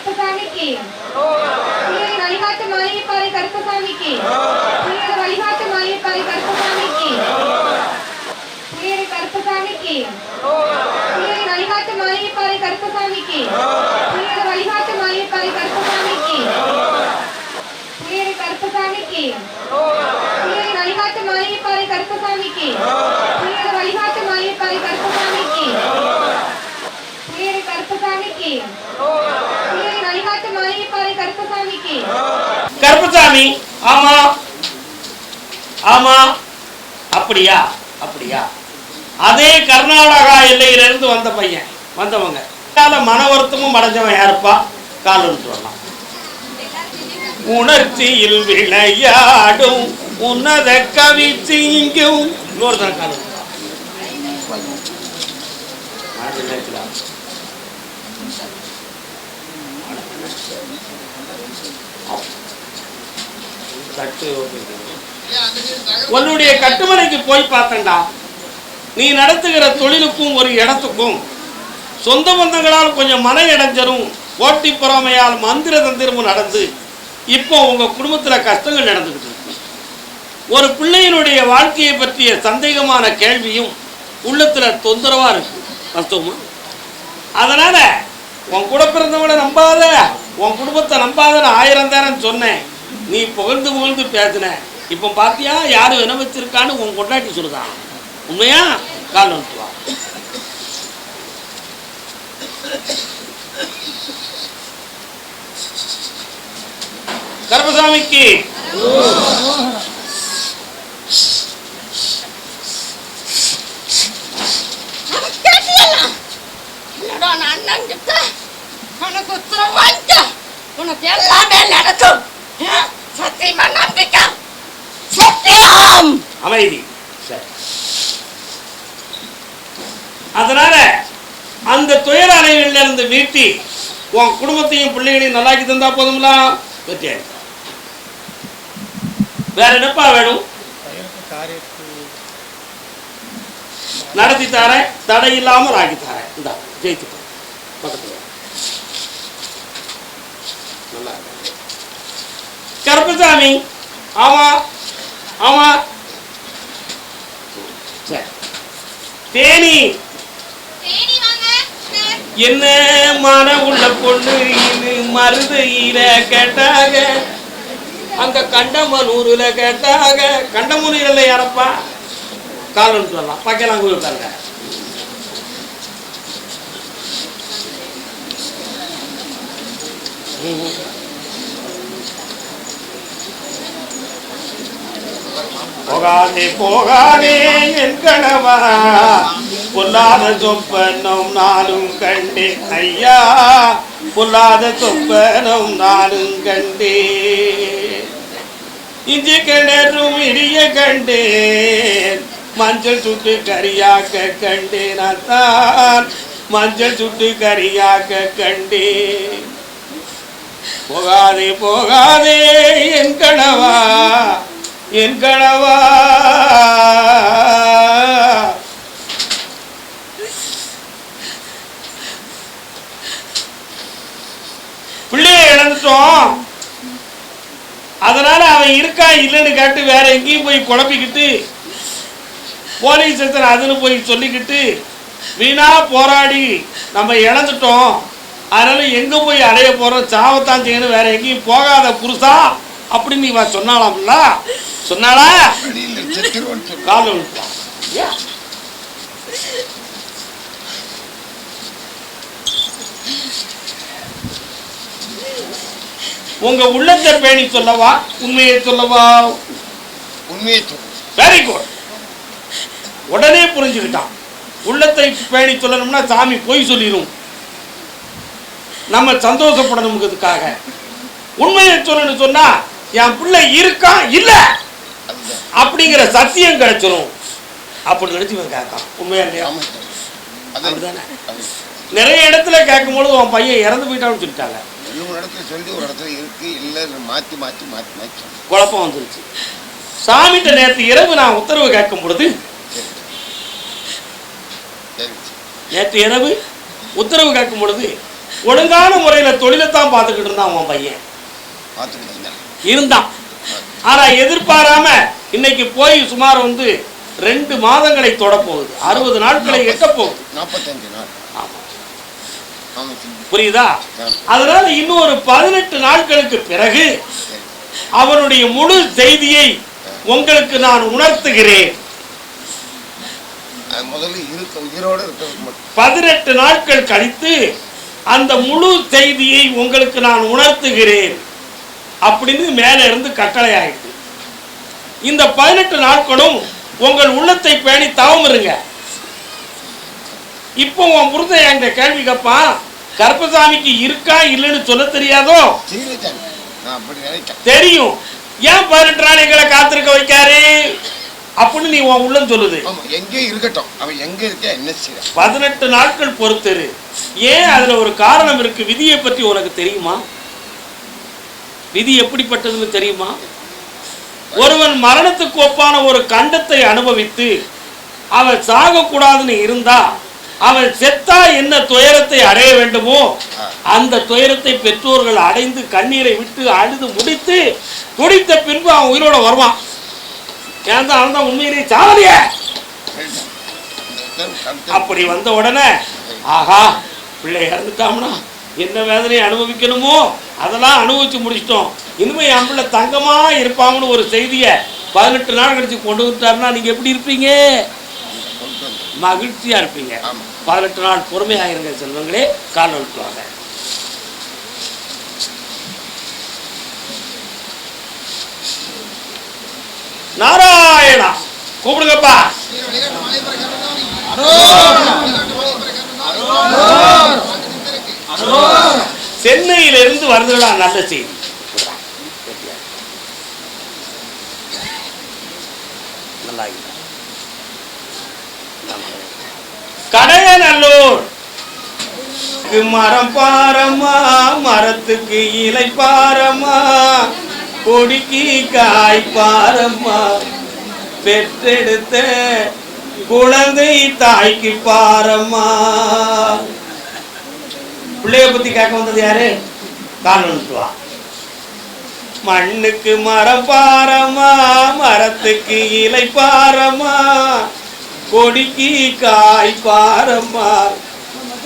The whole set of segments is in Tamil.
கருப்பசாமிக்கு புள்ளியரை வழிகாட்டு மாளிகைப்பாறை கருப்பசாமிக்கு புள்ளியரை வழிகாட்டு மாளிகைப்பாறை கருப்பசாமிக்கு புள்ளியரை கருப்பசாமிக்கு புள்ளியரை வழிகாட்டு மாளிகைப்பாறை கருப்பசாமிக்கு புள்ளியரை வழிகாட்டு மாளிகைப்பாறை கருப்பசாமிக்கு புள்ளியரை கருப்பசாமிக்கு புள்ளியரை வழிகாட்டு மாளிகைப்பாறை கருப்பசாமிக்கு புள்ளியரை வழிகாட்டு மாளிகைப்பாறை கருப்பசாமிக்கு புள்ளியரை கருப்பசாமிக்கு புள்ளியரை வழிகாட்டு மாளிகைப்பாறை கருப்பசாமிக்கு கருப்பசாமி ஆமா. ஆமா. அப்படியா? அப்படியா? அதே கர்நாடகா எல்லையிலிருந்து வந்த பையன் வந்தவங்க. மன வருத்தமும் அடைஞ்சவன் யாருப்பா? கால் சொல்லலாம் உணர்ச்சியில் விளையாடும் உன்னத கவிச்சு இங்கும் இன்னொருத்தன கால் Thank you. உன்னுடைய கட்டுமனைக்கு போய் பார்த்தேன்டா. நீ நடத்துகிற தொழிலுக்கும் ஒரு இடத்துக்கும் சொந்த பந்தங்களால் கொஞ்சம் மன இடைஞ்சரும் போட்டி பொறாமையால் மந்திர தந்திரமும் நடந்து இப்போ உங்க குடும்பத்துல கஷ்டங்கள் நடந்துக்கிட்டு இருக்கு. ஒரு பிள்ளையினுடைய வாழ்க்கையை பற்றிய சந்தேகமான கேள்வியும் உள்ளத்துல தொந்தரவா இருக்கு. வாஸ்தவமா? அதனால உன் கூட பிறந்தவங்கள நம்பாத உன் குடும்பத்தை நம்பாதன்னு ஆயிரம் தாரம் சொன்னேன். நீ புகழ்ந்து புகழ்ந்து பேசின. இப்போ பார்த்தியா யார் என்ன வச்சிருக்கான்னு உன் கொண்டாட்டி சொல்லுதான் உண்மையா? கால் வந்துட்டு வா. கருப்பசாமிக்கு என்னடா நான் அண்ணன் கிட்ட உனக்கு உத்தரவு வாங்கிக்க உனக்கு எல்லாமே நடக்கும் ஆ? சத்தியமா நம்பிக்கை சத்தியம் அமைதி சரி அதனால அந்த துயர அலைகள்ல இருந்து மீட்டி உன் குடும்பத்தையும் பிள்ளைகளையும் நல்லாக்கி தந்தா போதும்ல? வெற்றி. ஆயிடுச்சு. வேற என்னப்பா வேணும்? நடத்தி தாரேன் தடை இல்லாமல் ஆக்கி தரேன். இந்தா ஜெயித்து பக்கத்தில். பக்கத்துல நல்லா கருப்பசாமி ஆமா ஆமா. சரி. தேனி. என்ன மன உள்ள பொண்ணு? இது மருதையில கேட்டாக. அங்க கண்டமனூர்ல கேட்டாக. கண்டமனூர்ல யாரப்பா காலன்னு சொல்லலாம் பக்கலாம் கொடுத்தாங்க போகாதே போகாதே என் கணவா பொல்லாத சொப்பனும் நானும் கண்டேன் ஐயா. பொல்லாத சொப்பனும் நானும் கண்டேன். இஞ்சி கிணறும் இடிய கண்டேன். மஞ்சள் சுட்டு கரியாக்க கண்டேன் அத்தான். மஞ்சள் சுட்டு கரியாக்க கண்டேன். போகாதே போகாதே என் கணவா. என் கணவா. பிள்ளைய இழந்துட்டோம். அதனால அவன் இருக்கா இல்லைன்னு கேட்டு வேற எங்கேயும் போய் குழப்பிக்கிட்டு போலீஸ் ஸ்டேஷன் அதுன்னு போய் சொல்லிக்கிட்டு வீணா போராடி நம்ம இழந்துட்டோம். அதனால எங்க போய் அடைய போறோம்? சாவத்தான் செய்யணும். வேற எங்கேயும் போகாத புருஷா அப்படின்னு இவ சொன்னாலாம்ல சொன்னாளா. கால் விழுத்தான். உங்க உள்ளத்தை பேணி சொல்லவா உண்மையை சொல்லவா? உண்மையை சொல்லு வெரி குட் உடனே புரிஞ்சுக்கிட்டான். உள்ளத்தை பேணி சொல்லணும்னா சாமி பொய் சொல்லிடும் நம்ம சந்தோஷப்படணுங்கிறதுக்காக உண்மையை சொல்லணும்னு சொன்னா என் பிள்ளை இருக்கான் இல்ல. அப்படிங்கிற சத்தியம் கிடைச்சிரும். அப்படி நினைச்சு இவன் கேட்கான். உண்மையா இல்லையா? அப்படிதானே? நிறைய இடத்துல கேட்கும் பொழுது உன் பையன் இறந்து போயிட்டான்னு சொல்லிட்டாங்க. ரெண்டு மூணு இடத்துல சொல்லி ஒரு இடத்துல இருக்கு இல்லை மாற்றி மாற்றி மாற்றி மாற்றி சொல்லு. குழப்பம் வந்துருச்சு. சாமிகிட்ட நேற்று இரவு நான் உத்தரவு கேட்கும் பொழுது நேற்று இரவு உத்தரவு கேட்கும் பொழுது ஒழுங்கான முறையில் தொழிலைத்தான் பார்த்துக்கிட்டு இருந்தான் உன் பையன். இருந்தேன். இருந்தான் ஆனா எதிர்பாராம இன்னைக்கு போய் சுமார் வந்து ரெண்டு மாதங்களை தொட போகுது அறுபது நாட்களை எட்ட போகுது நாற்பத்தஞ்சு நாள். புரியுதா? அதனால இன்னும் ஒரு பதினெட்டு நாட்களுக்கு பிறகு அவனுடைய முழு செய்தியை உங்களுக்கு நான் உணர்த்துகிறேன். பதினெட்டு நாட்கள் கழித்து அந்த முழு செய்தியை உங்களுக்கு நான் உணர்த்துகிறேன். அப்படின்னு மேலே இருந்து கட்டளை ஆயிடுது இந்த பதினெட்டு நாட்களும் உங்கள் உள்ளத்தை பேணி தவம் இருங்க. இப்போ உன் புருஷன் என்கிட்ட கேள்வி கேட்பான் கருப்பசாமிக்கு இருக்கா இல்லைன்னு சொல்ல தெரியாதோ? தெரியும். ஏன் பதினெட்டு நாளைகளை காத்திருக்க வைக்காரு? அப்படின்னு நீ உன் உள்ளம் சொல்லுது. எங்கே இருக்கட்டும். அவன் எங்கே இருக்க என்ன செய்யறான்? பதினெட்டு நாட்கள் பொறுத்தரு ஏன் அதுல ஒரு காரணம் இருக்கு? விதியை பற்றி உனக்கு தெரியுமா? விதி எப்படிப்பட்டதுன்னு தெரியுமா? ஒருவன் மரணத்துக்கு ஒப்பான ஒரு கண்டத்தை அனுபவித்து அவன் சாகக்கூடாதுன்னு இருந்தா அவன் செத்தா என்ன துயரத்தை அடைய வேண்டுமோ அந்த துயரத்தை பெற்றோர்கள் அடைந்து கண்ணீரை விட்டு அழுது முடித்து துடித்த பின்பு அவன் உயிரோட வருவான். ஏன் தான் அவன் தான் உண்மையிலேயே அப்படி வந்த உடனே ஆஹா பிள்ளை இறந்துட்டாம்னா என்ன வேதனையை அனுபவிக்கணுமோ அதெல்லாம் அனுபவிச்சு முடிச்சிட்டோம். இனிமே என் பிள்ளை தங்கமா இருப்பாங்கன்னு ஒரு செய்தியை பதினெட்டு நாள் கழிச்சு கொண்டு வந்துட்டாருன்னா நீங்க எப்படி இருப்பீங்க? கொண்டு வந்து மகிழ்ச்சியா இருப்பீங்க. பதினெட்டு நாள் பொறுமையாயிருங்க செல்வங்களே கால் வளர்த்துவாங்க நாராயணா கூப்பிடுங்கப்பா சென்னையிலிருந்து வருதுடா நல்ல செய்தி கடைய இருக்கு. கடையநல்லூர் மரம் பாரமா மரத்துக்கு இலை பாரமா கொடிக்கு காய் பாரம்மா பெற்றெடுத்த குழந்தை தாய்க்கு பாரம்மா பிள்ளைய பத்தி கேட்க வந்தது யாரு? காரணம் மண்ணுக்கு மரம் பாரமா மரத்துக்கு இலை பாரமா கொடிக்கு காய் பாரமா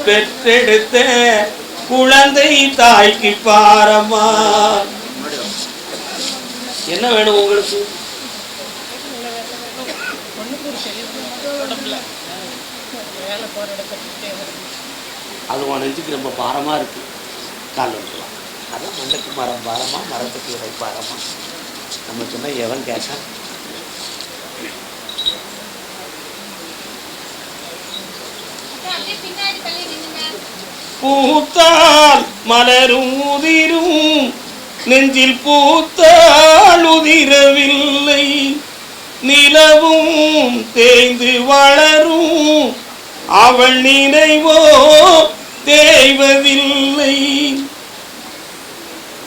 பெற்றெடுத்த குழந்தை தாய்க்கு பாரமா. என்ன வேணும் உங்களுக்கு? அது உன் நெஞ்சுக்கு ரொம்ப பாரமா இருக்கு. கால் வந்துடலாம் அதான் மண்ணுக்கு மரம் பாரமா மரத்துக்கு இலை பாரமா. நம்ம சொன்னா எவன் கேட்டான் பூத்தால் மலரும் உதிரும் நெஞ்சில் பூத்தால் உதிரவில்லை. நிலவும் தேய்ந்து வளரும் அவள் நினைவோ தேய்வதில்லை.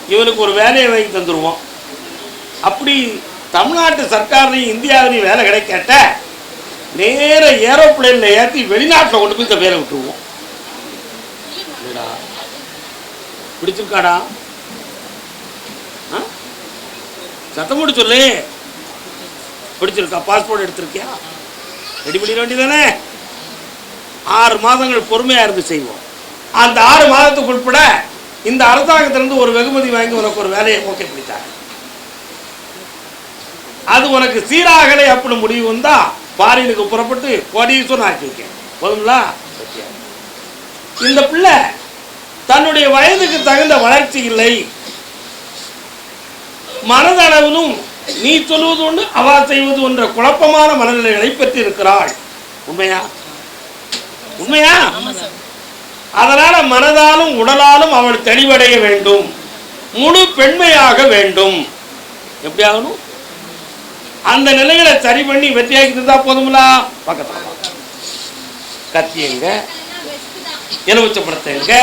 இவனுக்கு ஒரு வேலையை வாங்கி தந்துடுவோம் அப்படி தமிழ்நாட்டு சர்க்காரையும் இந்தியாவிலையும் வேலை கிடைக்காட்ட நேர ஏரோப்ளேனில் ஏற்றி வெளிநாட்டில் கொண்டு போய் இந்த வேலை விட்டுருவோம். பிடிச்சிருக்காடா? ஆ? சத்தம் போட்டு சொல்லு. பிடிச்சிருக்கா? பாஸ்போர்ட் எடுத்திருக்கியா? ரெடி பண்ணிட வேண்டியதானே ஆறு மாதங்கள் பொறுமையாக இருந்து செய்வோம். அந்த ஆறு மாதத்துக்கு உட்பட இந்த அரசாங்கத்திலிருந்து ஒரு வெகுமதி வாங்கி உனக்கு ஒரு வேலையை ஓகே பண்ணித்தாங்க அது உனக்கு சீராகலை அப்படின்னு முடிவு வந்தால் ஃபாரினுக்கு புறப்பட்டு கோடீஸ்வரன் ஆக்கி வைக்கேன் போதுங்களா? இந்த பிள்ளை தன்னுடைய வயதுக்கு தகுந்த வளர்ச்சி இல்லை. மனதளவிலும் நீ சொல்வது ஒன்று அவா செய்வது ஒன்ற குழப்பமான மனநிலைகளை பெற்றிருக்கிறாள். உண்மையா? உண்மையா? அதனால மனதாலும் உடலாலும் அவள் தெளிவடைய வேண்டும். முழு பெண்மையாக வேண்டும். எப்படி ஆகணும்? அந்த நிலைகளை சரி பண்ணி வெற்றியாக்கி இருந்தா போதுங்களா பக்கத்தில் கத்தி எங்க? எலுமிச்சை படத்தை எங்க?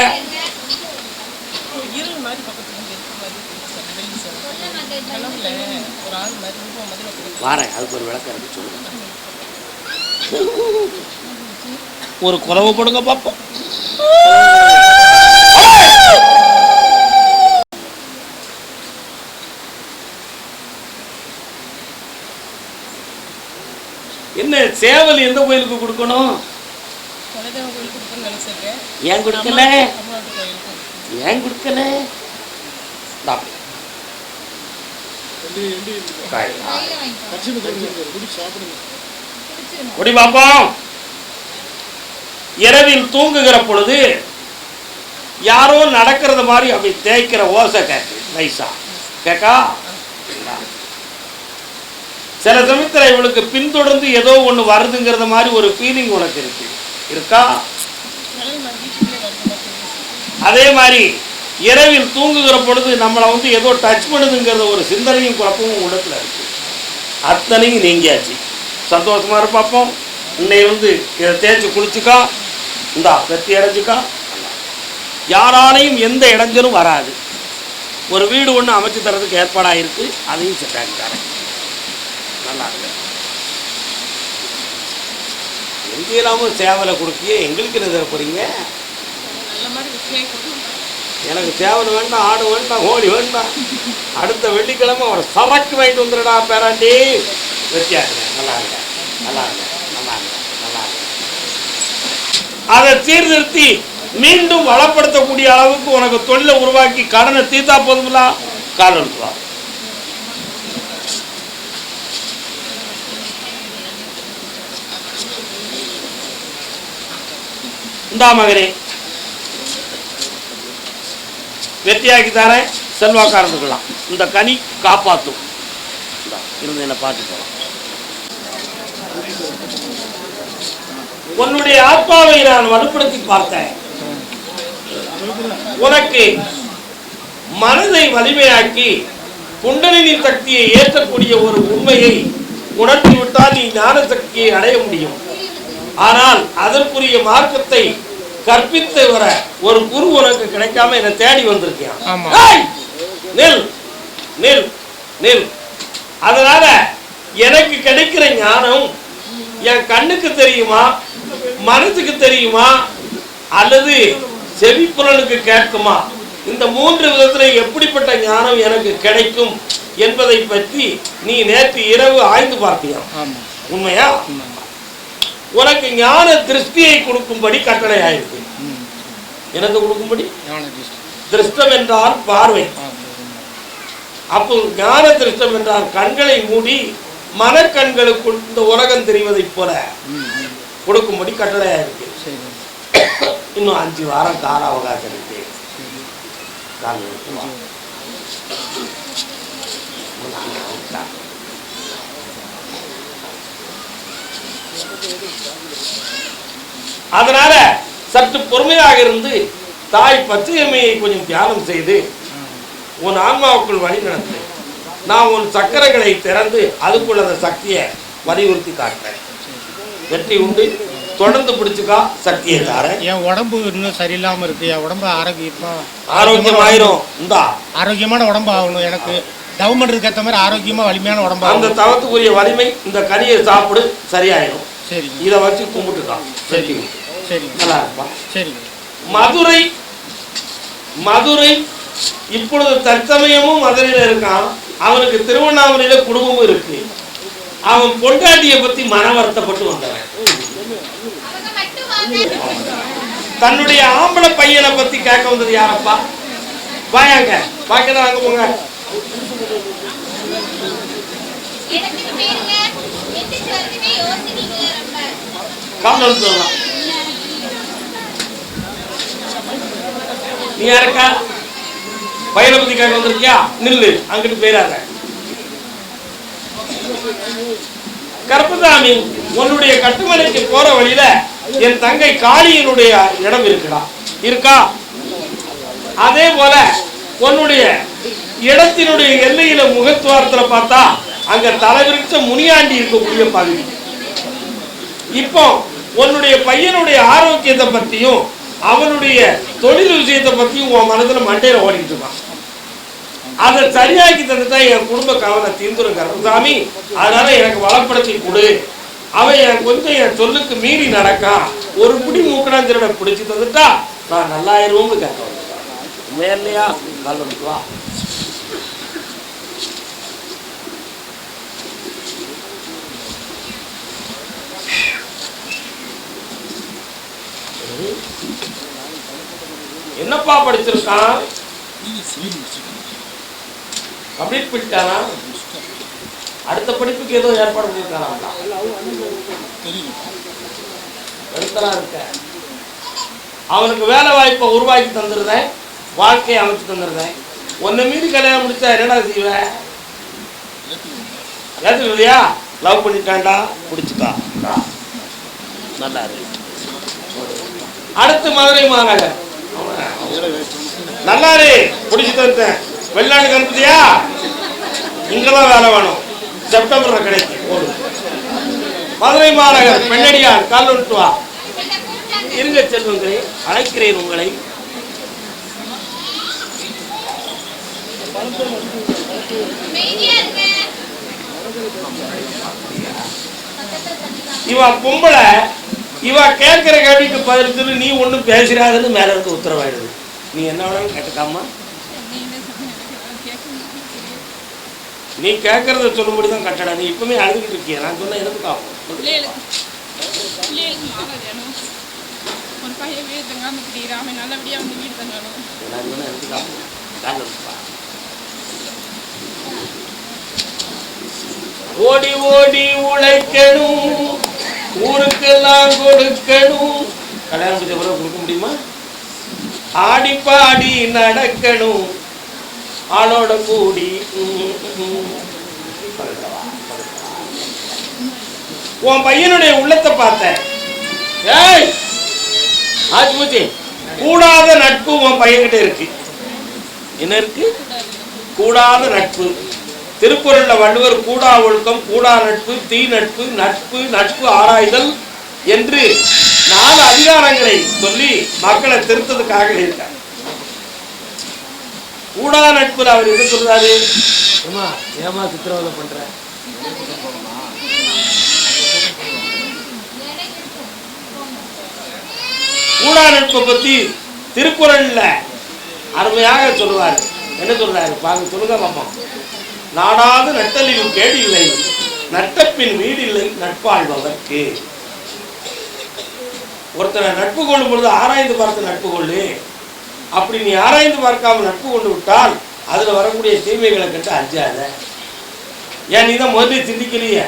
வாரேன். அதுக்கு ஒரு விளக்கம் இருக்கு சொல்லுங்க. ஒரு குறவை போடுங்க பார்ப்போம் என்ன சேவல் எந்த கோயிலுக்கு கொடுக்கணும்? ஏன் கொடுக்கல? ஏன் கொடுக்கல? குடி பாப்போம். இரவில் தூங்குகிற பொழுது யாரோ நடக்கிறது மாதிரி அப்படி தேய்க்கிற ஓசை கேட்கு நைஸா கேக்கா? சில சமயத்தில் இவளுக்கு பின்தொடர்ந்து ஏதோ ஒன்று வருதுங்கிறத மாதிரி ஒரு ஃபீலிங் உனக்கு இருக்கு. இருக்கா? அதே மாதிரி இரவில் தூங்குகிற பொழுது நம்மளை வந்து ஏதோ டச் பண்ணுதுங்கிறத ஒரு சிந்தனையும் குழப்பமும் உள்ளத்தில் இருக்கு. அத்தனையும் நீங்கியாச்சு. சந்தோஷமா இரு பார்ப்போம் இன்னை வந்து இதை தேய்ச்சி குளிச்சுக்கா. இந்தா வெற்றி அடைஞ்சுக்கா. யாராலையும் எந்த இடைஞ்சலும் வராது. ஒரு வீடு ஒன்று அமைச்சு தரதுக்கு ஏற்பாடாகிருக்கு அதையும் செட்டாக்கி நல்லா இருக்கு. இல்லாமல் சேவலை கொடுத்தியே எங்களுக்கு என்ன தர எனக்கு சேவல் வேண்டாம் ஆடு வேண்டாம் கோழி வேண்டாம் அடுத்த வெள்ளிக்கிழமை ஒரு சரக்கு வாங்கிட்டு வந்துடுடா பேராண்டி. வெற்றியாக நல்லா இருக்க. நல்லா இருக்க நல்லா இருங்க நல்லா இருங்க அதை சீர்திருத்தி மீண்டும் வளப்படுத்தக்கூடிய அளவுக்கு உனக்கு தொழிலை உருவாக்கி கடனை தீர்த்தா போதுங்களா கால் இந்தா மகனே. வெற்றியாக்கி தரேன் செல்வாக்கா இருந்துக்கலாம் இந்த கனி காப்பாற்றும் இருந்து என்ன பார்த்து போகலாம் உன்னுடைய ஆத்மாவை நான் வலுப்படுத்தி பார்த்தேன் உனக்கு மனதை வலிமையாக்கி குண்டலினி சக்தியை ஏற்றக்கூடிய ஒரு உண்மையை உணர்த்தி விட்டால் நீ ஞான சக்தியை அடைய முடியும் ஆனால் அதற்குரிய மார்க்கத்தை கற்பித்து வர ஒரு குரு உனக்கு கிடைக்காம என்னை தேடி. ஏய்! நில் நில் நில் அதனால எனக்கு கிடைக்கிற ஞானம் என் கண்ணுக்கு தெரியுமா மனசுக்கு தெரியுமா? அல்லது செவிப்புலனுக்கு கேட்குமா? இந்த மூன்று விதத்துல எப்படிப்பட்ட ஞானம் எனக்கு கிடைக்கும் என்பதை பற்றி நீ நேற்று இரவு ஆய்ந்து பார்த்தியா? உண்மையா? உனக்கு ஞான திருஷ்டியை கொடுக்கும்படி கட்டளை ஆயிருக்கு. எனக்கு கொடுக்கும்படி? திருஷ்டம் என்றால் பார்வை. அப்போ ஞான திருஷ்டம் என்றால் கண்களை மூடி மனக்கண்களுக்குள் இந்த உலகம் தெரிவதைப் போல. கொடுக்கும்படி கட்டளையா இருக்கு. இன்னும் அஞ்சு வாரம் கால அவகாசம் இருக்கு. அதனால சற்று பொறுமையாக இருந்து தாய் பச்சையம்மையை கொஞ்சம் தியானம் செய்து உன் ஆன்மாவுக்குள் வழி நடத்து. நான் உன் சக்கரங்களை திறந்து அதுக்குள்ள அந்த சக்தியை வலியுறுத்தி காட்டுறேன். வெற்றி உண்டு. தொடர்ந்து பிடிச்சுக்கா சக்தியை தாரேன். என் உடம்பு இன்னும் சரியில்லாம இருக்கு. என் உடம்பு ஆரோக்கியமா ஆரோக்கியம் ஆயிரும் இந்தா. ஆரோக்கியமான உடம்பு ஆகணும் எனக்கு. தவம் பண்றதுக்கு ஏற்ற மாதிரி ஆரோக்கியமா வலிமையான உடம்பு அந்த தவத்துக்குரிய வலிமை இந்த கனியை சாப்பிடு சரியாயிடும் சரிங்க இதை வச்சு கும்பிட்டுக்கான் சரி. சரிங்க நல்லா இருப்பா. சரிங்க மதுரை மதுரை இப்பொழுது தற்சமயமும் மதுரையில இருக்கான். அவனுக்கு திருவண்ணாமலையில குடும்பமும் இருக்கு. அவன் பொண்டாட்டியை பத்தி மன வருத்தப்பட்டு வந்தவன். தன்னுடைய ஆம்பளை பையனை பத்தி கேட்க வந்தது யாரப்பா? வாயாங்க பாக்கதான் வாங்க போங்க. எனக்கு சொல்லலாம். நீ யாருக்கா? பையனை பத்தி கேட்க வந்திருக்கியா? நில்லு அங்கிட்டு போயிடாத. கருப்பசாமி உன்னுடைய கட்டுமனைக்கு போற வழியில என் தங்கை காளியினுடைய இடம் இருக்குடா. இருக்கா? அதே போல உன்னுடைய இடத்தினுடைய எல்லையில முகத்துவாரத்துல பார்த்தா அங்க தலைவிரிச்ச முனியாண்டி இருக்கக்கூடிய பகுதி. இப்போ உன்னுடைய பையனுடைய ஆரோக்கியத்தை பத்தியும் அவனுடைய தொழில் விஷயத்தை பத்தியும் உன் மனதுல மண்டையில ஓடிட்டு இருக்கான். அதை சரியாக்கி தந்துட்டா என் குடும்ப கவலை தீர்ந்துரும் கருப்பசாமி அதனால எனக்கு வளப்படுத்தி கொடு. அவன் என் கொஞ்சம் என் சொல்லுக்கு மீறி நடக்கான் ஒரு பிடி மூக்கணாந்திரனை பிடிச்சி தந்துட்டா நான் நல்லாயிருவோம்னு கேட்க உண்மையா இல்லையா? நல்லது வா. என்னப்பா படிச்சிருக்கான்? கம்ப்ளீட் பண்ணிட்டானா அடுத்த படிப்புக்கு ஏதோ ஏற்பாடு பண்ணியிருக்கானா எழுத்தலாம் இருக்க. அவனுக்கு வேலை வாய்ப்பை உருவாக்கி தந்துருந்தேன். வாழ்க்கையை அமைச்சு தந்துருந்தேன். உன்னை மீறி கல்யாணம் முடிச்சா என்னடா செய்வ? இல்லையா? லவ் பண்ணிட்டாண்டா பிடிச்சிட்டா நல்லா இருக்கு அடுத்து மதுரை மாநகர். நல்லா இரு பிடிச்சி வெளிநாட்டுக்கு அனுப்புதியா? இங்கெல்லாம் வேலை வேணும். செப்டம்பர்ல கிடைக்கும். போடு. மதுரை மாநகர் பெண்ணடியார் கால் விட்டு வா இருங்க செல்வங்களை அழைக்கிறேன் உங்களை. இவன் இவ பொம்பளை இவ கேட்கிற கேள்விக்கு பதில் சொல்லி நீ ஒன்றும் பேசுறாதுன்னு மேல இருந்து உத்தரவாயிடுது. நீ என்ன வேணாலும் கேட்டுக்காமா நீ கேட்கறத சொல்லும்படி தான் கட்டடா. நீ இப்பவுமே அழுதுகிட்டு இருக்கிய? நான் சொன்ன கால்ல இருப்பா. ஓடி ஓடி உழைக்கணும். ஊருக்கெல்லாம் கொடுக்கணும். கல்யாணம் முடிச்ச பிறகு கொடுக்க முடியுமா? ஆடி பாடி நடக்கணும். ஆளோட கூடி. உன் பையனுடைய உள்ளத்தை பார்த்தேன். ஏய்! ஆச்சு பூச்சி கூடாத நட்பு உன் பையன்கிட்ட இருக்கு. என்ன இருக்கு? கூடாத நட்பு. திருக்குறள்ல வள்ளுவர் கூடா ஒழுக்கம் கூடா நட்பு தீ நட்பு நட்பு நட்பு ஆராய்தல் என்று நாலு அதிகாரங்களை சொல்லி மக்களை திருத்ததுக்காக இருக்கார். கூடா நட்புல அவர் என்ன சொல்றாரு? ஏமா ஏமா சித்திரவதை பண்ற? கூடா நட்பை பத்தி திருக்குறள்ல அருமையாக சொல்லுவார். என்ன சொல்றாரு? பாருங்க சொல்லுங்க பாப்போம் நாடாது நட்டலில் கேடு இல்லை நட்டப்பின் வீடு இல்லை நட்பாழ்பவர்க்கு. ஒருத்தரை நட்பு கொள்ளும் பொழுது ஆராய்ந்து பார்த்து நட்பு கொள்ளு. அப்படி நீ ஆராய்ந்து பார்க்காம நட்பு கொண்டு விட்டால் அதில் வரக்கூடிய தீமைகளை கண்டு அஞ்சாத. ஏன் நீ தான் முதல்ல சிந்திக்கலையே?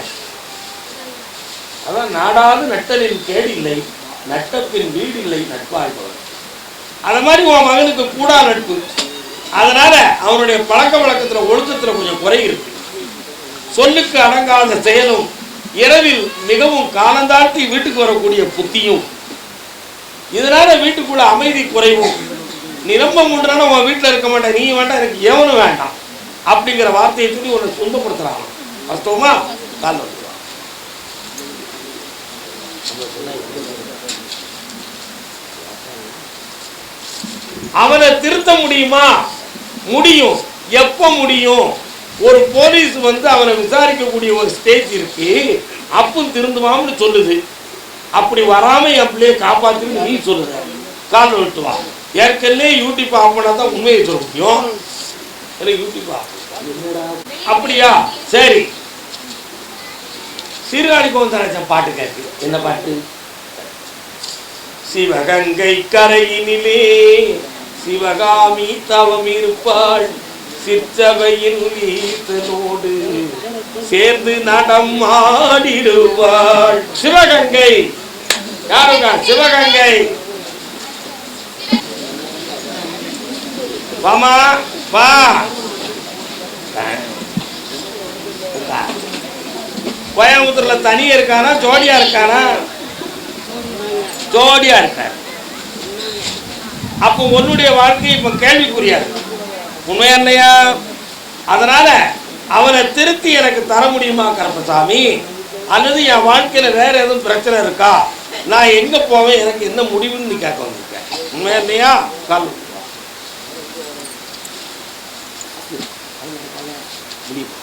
அதான் நாடாது நட்டலின் கேடு இல்லை நட்டப்பின் வீடு இல்லை நட்பாழ்பவர் அது மாதிரி உன் மகனுக்கு கூடா நட்பு. அதனால அவனுடைய பழக்க வழக்கத்தில் ஒழுக்கத்தில் கொஞ்சம் குறை இருக்கு. சொல்லுக்கு அடங்காத செயலும் இரவில் மிகவும் காலந்தாட்டி வீட்டுக்கு வரக்கூடிய புத்தியும் இதனால வீட்டுக்குள்ள அமைதி குறைவும் நிரம்ப முன்றான உன் வீட்டில் இருக்க மாட்டேன். நீ வேண்டாம் எனக்கு எவனும் வேண்டாம். அப்படிங்கிற வார்த்தையை சொல்லி உன்னை துன்பப்படுத்துறாங்க வாஸ்தவமா கால் அவனை திருத்த முடியுமா? முடியும். எப்ப முடியும்? ஒரு போலீஸ் வந்து அவனை விசாரிக்கக்கூடிய ஒரு ஸ்டேஜ் இருக்கு. அப்பும் திருந்துவான்னு சொல்லுது. அப்படி வராம என் பிள்ளைய காப்பாத்துன்னு நீ சொல்லுற. கால் வெட்டுவான் ஏற்கனவே யூடியூப் ஆஃப் பண்ணா தான் உண்மையை சொல்ல முடியும். யூடியூப் ஆஃப் அப்படியா? சரி. சீர்காழி கோந்தராஜன் பாட்டு கேட்டு என்ன பாட்டு? சிவகங்கை கரையினிலே சிவகாமி தவம் இருப்பாள். சிற்றவையில் ஈசனோடு சேர்ந்து நடம் ஆடிடுவாள். சிவகங்கை. யாருங்க சிவகங்கை. வாமா வா. கோயம்புத்தூர்ல தனியா இருக்கானா ஜோடியா இருக்கானா? ஜோடியா இருக்கார். அப்போ உன்னுடைய வாழ்க்கை இப்ப கேள்விக்குரியா இருக்கு. உண்மையா இல்லையா? அதனால அவனை திருத்தி எனக்கு தர முடியுமா கருப்பசாமி? அல்லது என் வாழ்க்கையில வேற எதுவும் பிரச்சனை இருக்கா? நான் எங்க போவேன்? எனக்கு என்ன முடிவுன்னு நீ கேட்க வந்திருக்கேன் உண்மையா இல்லையா? முடியும்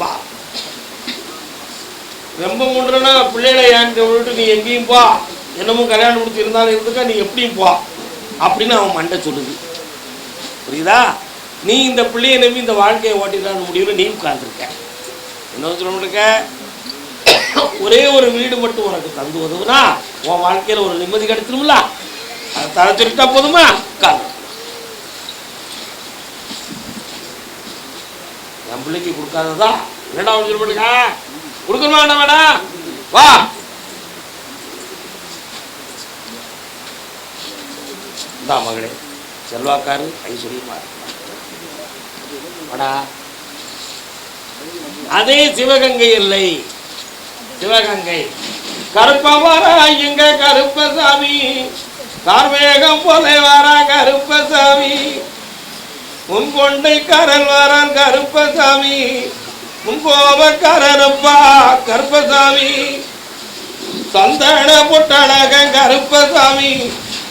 வா. ரொம்ப முன்றனா பிள்ளைகளை என்கிட்ட விட்டு நீ எங்கேயும் போ? என்னமோ கல்யாணம் முடிச்சு இருந்தாலும் இருந்துக்கா நீ எப்படியும் போ? அப்படின்னு அவன் மண்டை சொல்லுது. புரியுதா? நீ இந்த பிள்ளையை நம்பி இந்த வாழ்க்கையை ஓட்டிடலான்னு முடிவில் நீ உட்கார்ந்துருக்க. என்ன சொல்ல ஒரே ஒரு வீடு மட்டும் உனக்கு தந்து உதவுனா உன் வாழ்க்கையில ஒரு நிம்மதி கிடைச்சிரும்ல. அதை தலை சொல்லிட்டா போதுமா? கால். என் பிள்ளைக்கு கொடுக்காததா? என்னடா அவன் சொல்ல முடியுங்க கொடுக்கணுமா என்ன வேணாம் வா. இந்தா மகளே செல்வாக்காரு ஐஸ்வர்யமா வாடா. அதே சிவகங்கை இல்லை சிவகங்கை. கருப்பவரா எங்க கருப்பசாமி? கார்மேகம் போல வரா கருப்பசாமி. முன்கொண்டை கரல் வரான் கருப்பசாமி. உன் முன்கோபக்காரனப்பா கருப்பசாமி. சந்தன புட்டழகன் கருப்பசாமி.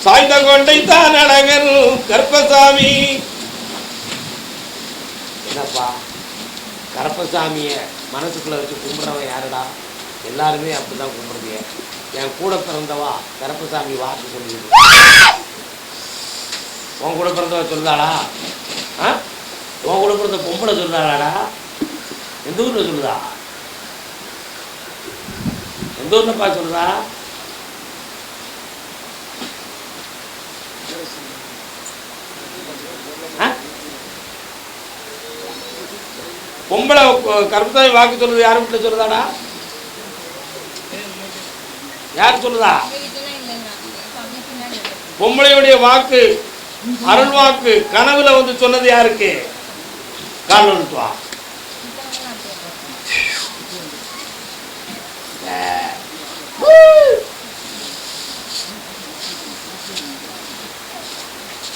சாய்ந்த கொண்டை தான் அழகன் கருப்பசாமி. என்னப்பா கருப்பசாமிய மனசுக்குள்ள வச்சு கும்பிட்றவன் யாருடா? எல்லாருமே அப்படிதான் கும்பிடுறீங்க. என் கூட பிறந்தவா கருப்பசாமி வாக்கு சொல்லிடுது உன் கூட பிறந்தவ சொல்லுதாளா? ஆ? உன் கூட பிறந்த பொம்பளை சொல்லுதாளாடா? எந்த ஊர்ல சொல்லுதா? எந்த ஊர்லப்பா சொல்லுதா? பொம்பளை கருப்பசாமி வாக்கு சொல்லுது யார் வீட்டில் சொல்லுதாடா? யார் சொல்லுதா? பொம்பளையுடைய வாக்கு அருள் வாக்கு கனவுல வந்து சொன்னது யாருக்கு? கால் வா.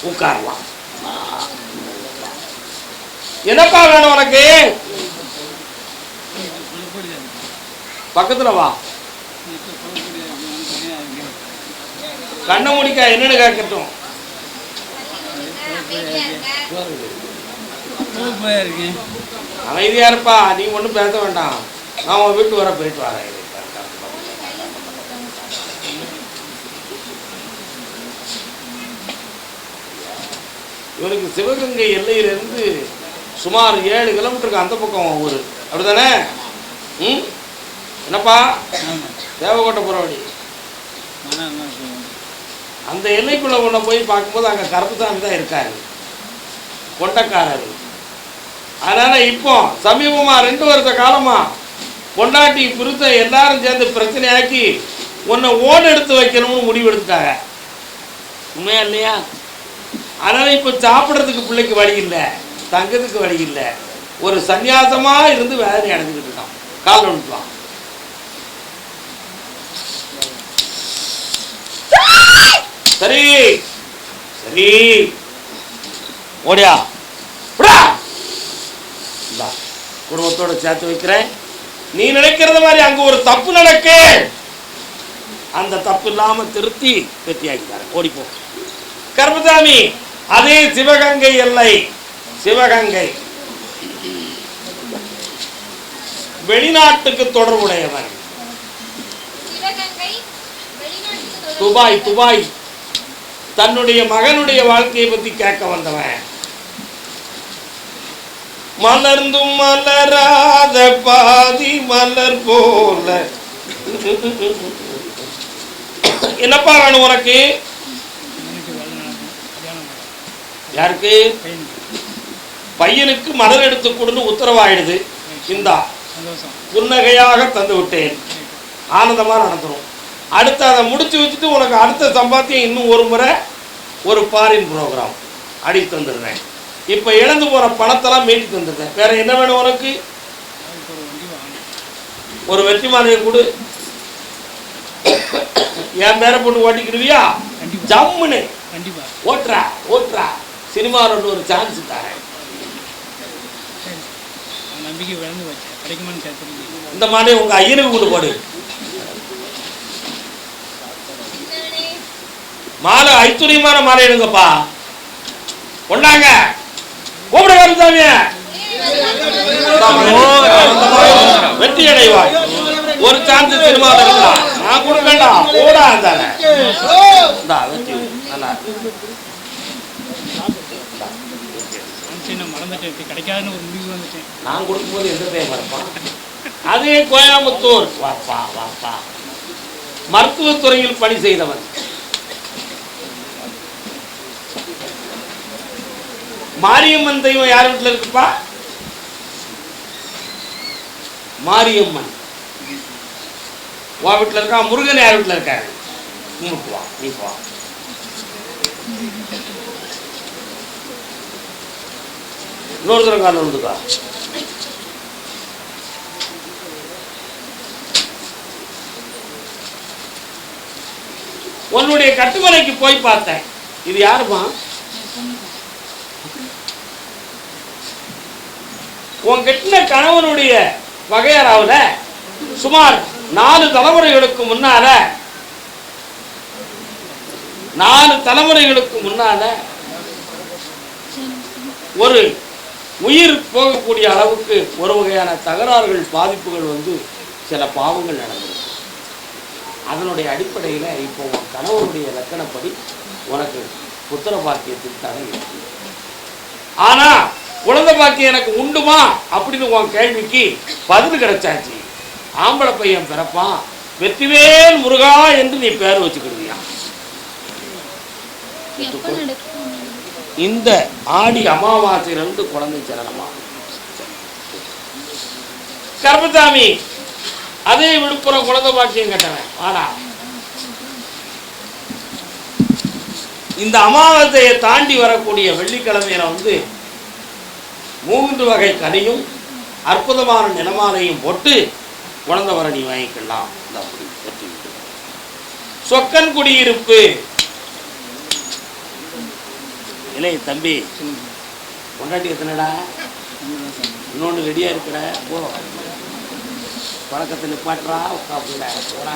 உட்காரலாம். என்னப்பா வேணும் உனக்கு? பக்கத்துல வா. கண்ண முடிக்கா என்னன்னு கேட்கட்டும். அமைதியா இருப்பா நீ ஒன்றும் பேச வேண்டாம். நான் உன் வீட்டு வர போயிட்டு வரேன். இவனுக்கு சிவகங்கை எல்லையிலிருந்து சுமார் ஏழு கிலோமீட்டருக்கு அந்த பக்கம் ஊர். அப்படிதானே ம்? என்னப்பா? தேவக்கோட்டை புறவடி. அந்த எல்லைக்குள்ள உன்னை போய் பார்க்கும்போது அங்கே கருப்புசாமி தான் இருக்காரு. கொண்டக்காரர். அதனால இப்போ சமீபமா ரெண்டு வருஷ காலமா பொண்டாட்டி புருத்த எல்லாரும் சேர்ந்து பிரச்சனையாக்கி உன்னை ஓடு எடுத்து வைக்கணும்னு முடிவு எடுத்துட்டாங்க உண்மையா இல்லையா? அதனால இப்போ சாப்பிட்றதுக்கு பிள்ளைக்கு வழி இல்லை தங்கத்துக்கு வழி இல்லை. ஒரு சந்நியாசமா இருந்து வேதனை அடைஞ்சுக்கிட்டு இருக்கான். கால் ஒன்றுலாம் சரி. சரி. ஓடியா. குடும்பத்தோட சேர்த்து வைக்கிறேன். நீ நினைக்கிறது மாதிரி அங்க ஒரு தப்பு நடக்கு. அந்த தப்பு இல்லாம திருத்தி வெற்றியாக்கிட்டாரு ஓடிப்போ கர்மசாமி அதே சிவகங்கை எல்லை. சிவகங்கை வெளிநாட்டுக்கு தொடர்புடையவன். Dubai Dubai. தன்னுடைய மகனுடைய வாழ்க்கையை பத்தி கேட்க வந்தவன். மலர்ந்தும் மலராத பாதி மலர் போல. என்னப்பா வேணும் உனக்கு? யாருக்கு? பையனுக்கு மலர் எடுத்து கொடுன்னு உத்தரவாயிடுது. இந்தா. புன்னகையாக தந்து விட்டேன் ஆனந்தமா நடந்துரும். அடுத்து அதை முடிச்சு வச்சுட்டு உனக்கு அடுத்த சம்பாத்தியம் இன்னும் ஒரு முறை ஒரு ஃபாரின் ப்ரோக்ராம் அடி தந்துடுறேன். இப்போ இழந்து போற பணத்தெல்லாம் மீட்டி தந்துடுறேன் வேற என்ன வேணும் உனக்கு? ஒரு வெற்றி மாலையை கொடு. என் பேரை போட்டு ஓட்டிக்கிடுவியா? ஜம்முன்னு. ஓட்டுறா ஓட்டுறா. சினிமாவில் ஒரு சான்ஸ் தரேன். இந்த மாதிரி உங்க ஐயனுக்கு கொண்டு போடு. மாலை ஐத்துரியமான மாலை எடுங்கப்பா. கொண்டாங்க. கூப்பிட கருசாமிய வெற்றி அடைவாய். ஒரு சான்ஸ் சினிமாவில் இருக்கலாம் நான் கொடுக்கண்டா. போடா தானே வெற்றி. நல்லா கிடைக்காதுன்னு ஒரு முடிவு வந்துட்டேன். நான் கொடுக்கும்போது எந்த அதே கோயம்புத்தூர். வாப்பா வாப்பா. மருத்துவத்துறையில் பணி செய்தவன். மாரியம்மன் தெய்வம் யார் வீட்டில் இருக்குப்பா? மாரியம்மன். உன் வீட்டில் இருக்கா? முருகன் யார் வீட்டில் இருக்காரு? கும்பிட்டு வா நீ போ. இன்னொரு தடவை காலில் உன்னுடைய கட்டுமலைக்கு போய் பார்த்தேன். இது யாருமா உன் கட்டின கணவனுடைய வகையறாவில் சுமார் நாலு தலைமுறைகளுக்கு முன்னால நாலு தலைமுறைகளுக்கு முன்னால ஒரு உயிர் போகக்கூடிய அளவுக்கு ஒரு வகையான தகராறுகள் பாதிப்புகள் வந்து சில பாவங்கள் நடந்தது. அதனுடைய அடிப்படையில் இப்போ உன் கணவனுடைய லக்கணப்படி உனக்கு புத்திர பாக்கியத்தில் தடை இருக்கு. ஆனால் குழந்தை பாக்கியம் எனக்கு உண்டுமா? அப்படின்னு உன் கேள்விக்கு பதில் கிடைச்சாச்சு. ஆம்பளை பையன் பிறப்பான். வெற்றிவேல் முருகா என்று நீ பேர் வச்சுக்கிடுவியா? இந்த ஆடி அமாவாசையிலிருந்து குழந்தை ஜனனமா கர்மசாமி அதே விழுப்புரம் குழந்தை பாக்கியம் கட்டவன். ஆனா இந்த அமாவாசையை தாண்டி வரக்கூடிய வெள்ளிக்கிழமையில வந்து மூன்று வகை கனியும் அற்புதமான நிலமாலையும் போட்டு குழந்தை நீ வாங்கிக்கலாம். இந்த அப்படி வெற்றி சொக்கன் குடியிருப்பு. இல்லை தம்பி கொண்டாட்டி எத்தனடா? இன்னொன்று ரெடியாக இருக்கிற? போ. பழக்கத்தை நிப்பாட்டுறா உட்காப்புல போடா.